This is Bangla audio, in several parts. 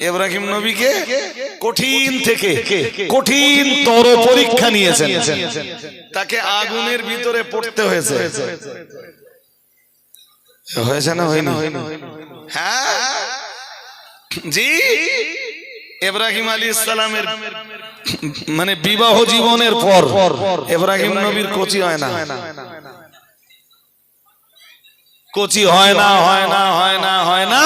ইব্রাহিম নবীকে কঠিন থেকে কঠিন তর পরীক্ষা নিয়েছেন। তাকে আগুনের ভিতরে পড়তে হয়েছে। হয়েছে না হয়নি? হ্যাঁ? জি? ইব্রাহিম আলী ইসলামের মানে বিবাহ জীবনের পর ইব্রাহিম নবীর কোচি হয় না। কোচি হয় না হয় না হয় না হয় না।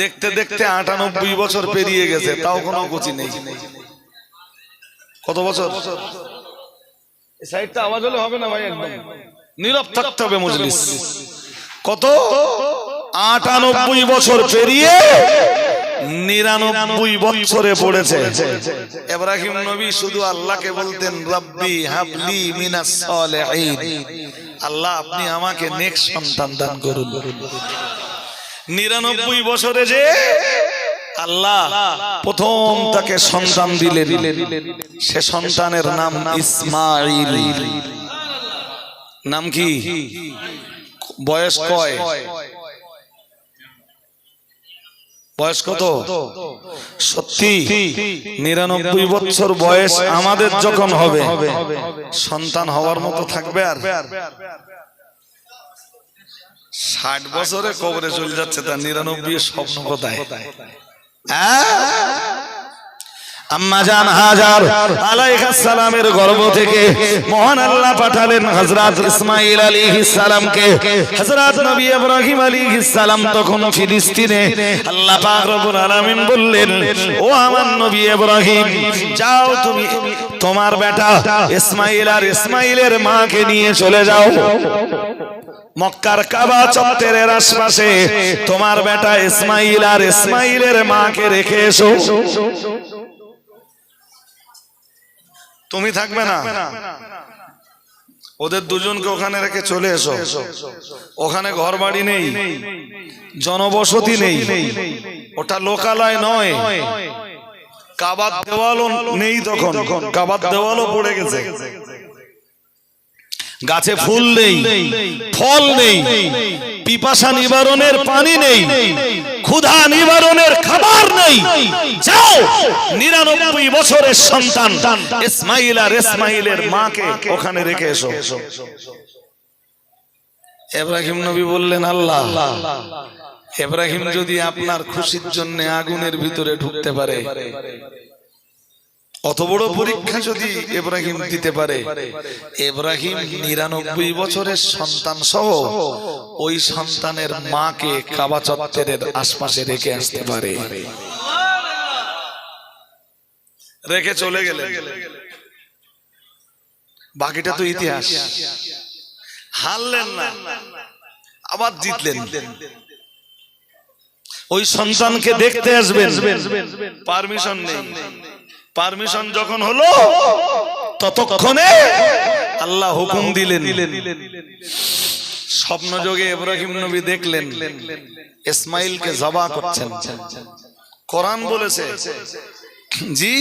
দেখতে দেখতে আটানব্বই বছর পেরিয়ে গেছে তাও কোনো কোচি নেই। কত বছর? সাইডটা আওয়াজ হলে হবে না ভাই একদম। নীরব থাকতে হবে মজলিস। কত? আটানব্বই বছর পেরিয়ে নিরানব্বই বছরে পড়েছে। এব্রাহিম নবী শুধু আল্লাহকে বলতেন রব্বি হাবলি মিনাস আল্লাহ আপনি আমাকে নেক্সট সন্তান দান করুন। নিরানব্বই বছরে যে আল্লাহ প্রথম তাকে সন্তান দিলেন। সে সন্তানের নাম ইসমাইল নাম কি? বয়স কয়? বয়স কত? সত্যি? নিরানব্বই বছর বয়স আমাদের যখন হবে সন্তান হওয়ার মতো থাকবে আর? ষাট বছরে কবরে চলে যাচ্ছে তার নিরানব্বই স্বপ্ন কোথায়? আম্মা জান হাজার আলাইহিস সালামের গর্ভ থেকে মহান আল্লাহ পাঠালেন হযরত ইসমাঈল আলাইহিস সালামকে। হযরত নবী ইব্রাহিম আলাইহিস সালাম তখন ফিলিস্তিনে আল্লাহ পাক রব্বুল আলামিন বললেন ও আমার নবী ইব্রাহিম যাও তুমি তোমার বেটা ইসমাঈল আর ইসমাঈলের মাকে নিয়ে চলে যাও। তোমার বেটা ইসমাইল আর ইসমাইলের মাকে রেখে এসো। তুমি থাকবে না। ওদের দুজনকে ওখানে রেখে চলে এসো। ওখানে ঘর বাড়ি নেই, জনবসতি নেই। ওটা লোকালয় নয়। কাবার দেওয়ালও নেই তখন। কাবার দেওয়ালও পড়ে গেছে। গাছে ফুল নেই ফল নেই পিপাসা নিবারণের পানি নেই ক্ষুধা নিবারণের খাবার নেই। যাও নিরানব্বই বছরের সন্তান ইসমাইল আর ইসমাইলের মাকে ওখানে রেখে এসো। এব্রাহিম নবী বললেন আল্লাহ এব্রাহিম যদি আপনার খুশির জন্য আগুনের ভিতরে ঢুকতে পারে অত বড় পরীক্ষা যদি এব্রাহিম দিতে পারে এব্রাহিম নিরানব্বই বছরের সন্তান সহ ওই সন্তানের মাকে কাবা চত্বরের আশপাশে রেখে আসতে পারে। রেখে চলে গেলে বাকিটা তো ইতিহাস। হারলেন না। আবার জিতলেন। ওই সন্তানকে দেখতে আসবেন। পারমিশন নেই। পারমিশন যখন হলো ততক্ষণে আল্লাহ হুকুম দিলেন। স্বপ্ন যোগে ইব্রাহিম নবী দেখলেন। ইসমাইলকে জবা করছেন। কোরআন বলেছে জি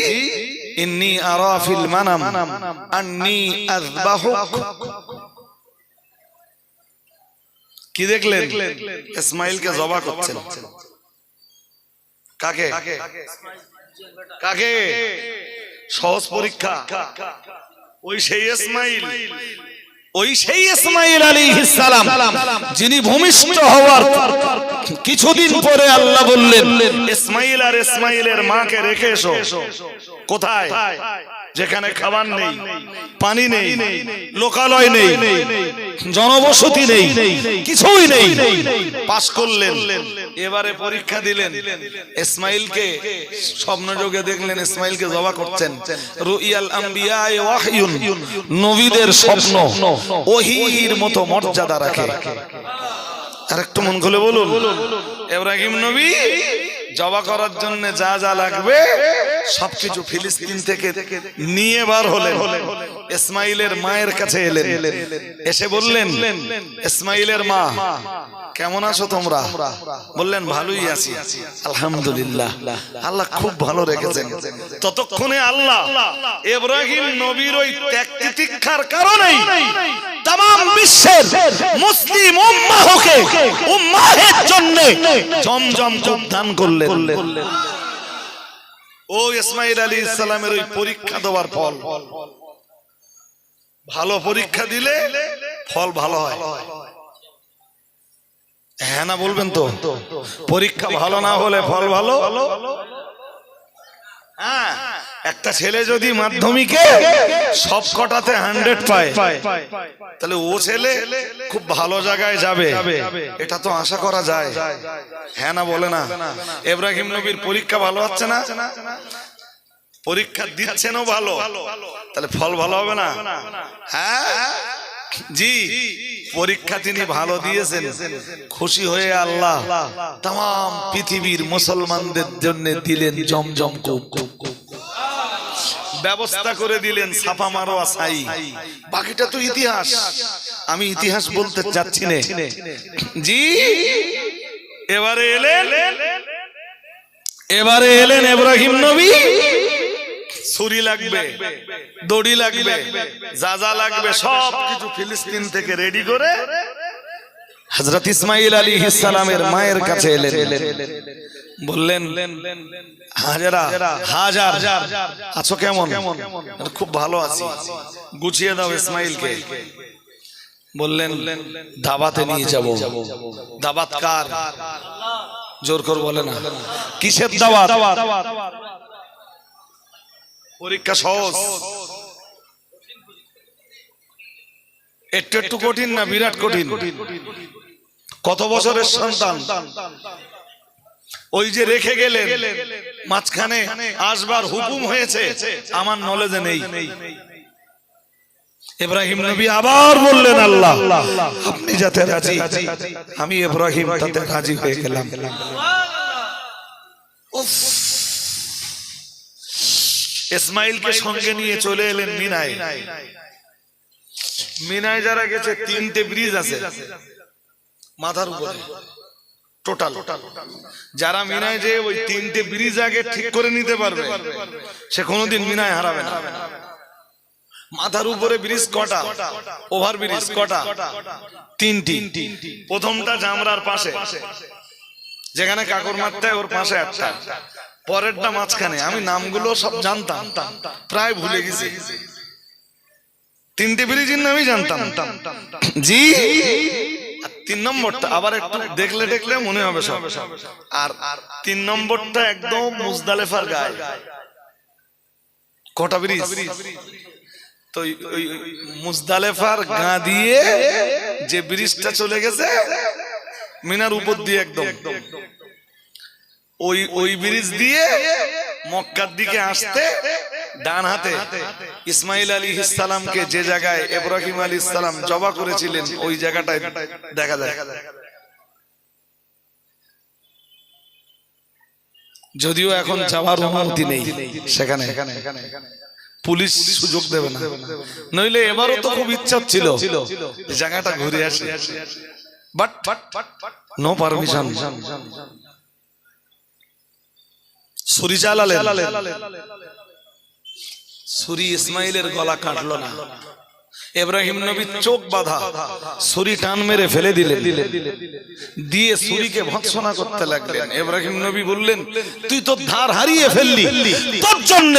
ইন্নি আরা ফিল মানাম আন্নি আযবাহুক। কি দেখলেন? ইসমাইলকে জবা করছেন। কাকে? কাকে? সহজ পরীক্ষা। ওই সেই ইসমাইল। ওই সেই ইসমাইল আলাইহিস সালাম যিনি ভূমিষ্ঠ হওয়ার কিছুদিন পরে আল্লাহ বললেন ইসমাইল আর ইসমাইলের মাকে রেখে এসো। কোথায়? যেখানে খাবার নেই পানি নেই লোকালয় নেই জনবসতি নেই কিছুই নেই। পাস করলেন এবারে পরীক্ষা দিলেন। ইসমাইলকে স্বপ্ন যোগে দেখলেন ইসমাইলকে জবা করছেন। রুইয়াল আম্বিয়া ওয়াহয়ুন নবীদের স্বপ্ন ওহির মতো মর্যাদা রাখে। আর একটু মন খুলে বলুন। ইব্রাহিম নবী জবা করার জন্য যা যা লাগবে সবকিছু ফিলিস্তিন থেকে নিয়ে বার হলেন। ইসমাইলের মায়ের কাছে এলেন। এসে বললেন, ইসমাইলের মা, কেমন আছো তোমরা? বললেন, ভালোই আছি। আলহামদুলিল্লাহ। আল্লাহ খুব ভালো রেখেছেন। ততক্ষণে আল্লাহ ইব্রাহিম নবীর ওই ত্যাগ তিতিক্ষার কারণেই তাম বিশ্বের মুসলিম উম্মাহকে, উম্মাহের জন্য জমজম কূপ দান করলেন। ও ইসমাইল আলী ইসলামের ওই পরীক্ষা দেওয়ার ফল। ভালো পরীক্ষা দিলে ফল ভালো হয়। হ্যাঁ না বলবেন তো? পরীক্ষা ভালো না হলে ফল ভালো? হ্যাঁ। একটা ছেলে যদি মাধ্যমিকে সব কটাতে হান্ড্রেড পায়, তাহলে ও ছেলে খুব ভালো জায়গায় যাবে। এটা তো আশা করা যায়। হ্যাঁ না, বলে না। এব্রাহিম নবীর পরীক্ষা ভালো হচ্ছে না? পরীক্ষা দিচ্ছেনও ভালো। তাহলে ফল ভালো হবে না? হ্যাঁ? জি। পরীক্ষা তিনি ভালো দিয়েছেন। খুশি হয়ে আল্লাহ তাম পৃথিবীর মুসলমানদের জন্য দিলেন জমজম কূপ। ব্যবস্থা করে দিলেন ছাপা মারোয়া সাই। বাকিটা তো ইতিহাস। আমি ইতিহাস বলতে চাচ্ছি না। জি। এবারে এলেন। এবারে এলেন এব্রাহিম নবী। ছুরি লাগবে দড়ি লাগবে যা যা লাগবে সব কিছু ফিলিস্তিন থেকে রেডি করে হজরত ইসমাইল আলী ইসালামের মায়ের কাছে এলেন। বললেন, হাজারা, হাজার, আছো কেমন? খুব ভালো আছি। গুছিয়ে দাও ইসমাইলকে বললেন, দাবাতে নিয়ে যাব। দাবাত কার? জোর করে বলে না। কিসের দাওয়াত পরীক্ষা সহজ। একটু একটু কঠিন না, বিরাট কঠিন। কত বছরের সন্তান? ওই যে রেখে গেলেন, মাঝখানে আসবার হুকুম হয়েছে, আমার নলেজে নেই। ইব্রাহিম নবী আবার বললেন, আল্লাহ, আপনি যাতে রাজি, আমি ইব্রাহিম তাতে রাজি হয়ে গেলাম। ইসমাইলকে সঙ্গে নিয়ে চলে এলেন মিনায়। মিনায় যারা গেছে, তিনটে ব্রিজ আছে। মাথার উপরে। টোটাল যারা মিনায় যে ওই তিনটে ব্রিজ আগে ঠিক করে নিতে পারবে, সে কোনোদিন মিনায় হারাবে না। মাথার উপরে ব্রিজ কটা? ওভার ব্রিজ কটা? তিনটি। প্রথমটা জামরার পাশে, যেখানে কাকর মারতে ওর পাশে একটা পরেরটা মাঝখানে। আমি নামগুলো সব জানতাম, প্রায় ভুলে গেছি। তিনটে ব্রিজের নামই জানতাম। জি। তিন নম্বরটা আবার একটু দেখলে দেখলে মনে হবে সব। আর তিন নম্বরটা একদম মুজদালেফার গায়ে। কটা ব্রিজ তো ওই- মুজদালেফার গা দিয়ে যে ব্রিজটা চলে গেছে, মিনার উপর দিয়ে একদম। ওই ওই ব্রিজ দিয়ে মক্কার দিকে আসতে ডান হাতে। ইসমাইল আলী ইসালামকে যে জায়গায় ইব্রাহিম আলী ইসলাম জবা করেছিলেন, ওই জায়গাটায় দেখা যায়। যদিও এখন যাওয়ার অনুমতি নেই সেখানে। পুলিশ সুযোগ দেবে না। নইলে এবারও তো খুব ইচ্ছা ছিল জায়গাটা ঘুরে আসে। নো পারমিশন ছুরি চালালেন ছুরি ইসমাইলের গলা কাটলো না। এব্রাহিম নবী চোখ বাঁধা ছুরি টান মেরে ফেলে দিলেন। দিয়ে ছুরিকে ভৎসনা করতে লাগলেন। এব্রাহিম নবী বললেন, তুই তো ধার হারিয়ে ফেললি। তোর জন্য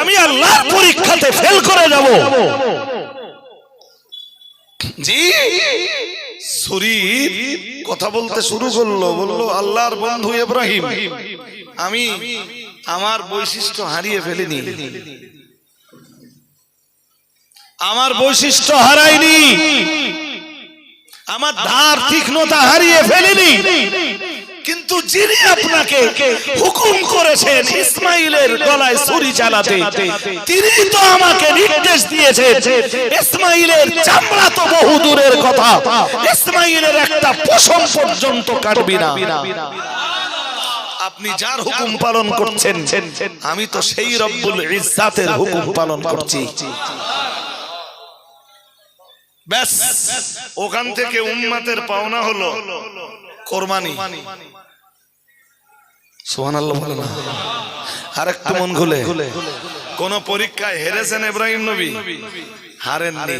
আমি আল্লাহর পরীক্ষাতে ফেল করে যাব। জি ছুরি কথা বলতে শুরু করল, বলল, আল্লাহর বন্ধু এব্রাহিম, আমি আমার বৈশিষ্ট্য হারিয়ে ফেলিনি। আমার বৈশিষ্ট্য হারাইনি। আমার ধার তীক্ষ্ণতা হারিয়ে ফেলিনি। কিন্তু যিনি আপনাকে হুকুম করেছেন ইসমাইলের গলায় ছুরি চালাতে, তিনি তো আমাকে নির্দেশ দিয়েছেন। ইসমাইলের চামড়া তো বহু দূরের কথা। ইসমাইলের একটা পশম পর্যন্ত কাটবি না। আপনি যার হুকুম পালন করছেন, আমি তো সেই রব্বুল ইজ্জাতের হুকুম পালন করছি। ব্যাস ওখান থেকে উম্মাতের পাওনা হলো কোরবানি। সুবহানাল্লাহ বলে না। আর মন খুলে। কোন পরীক্ষায় হেরেছেন ইব্রাহিম নবী? হারেননি।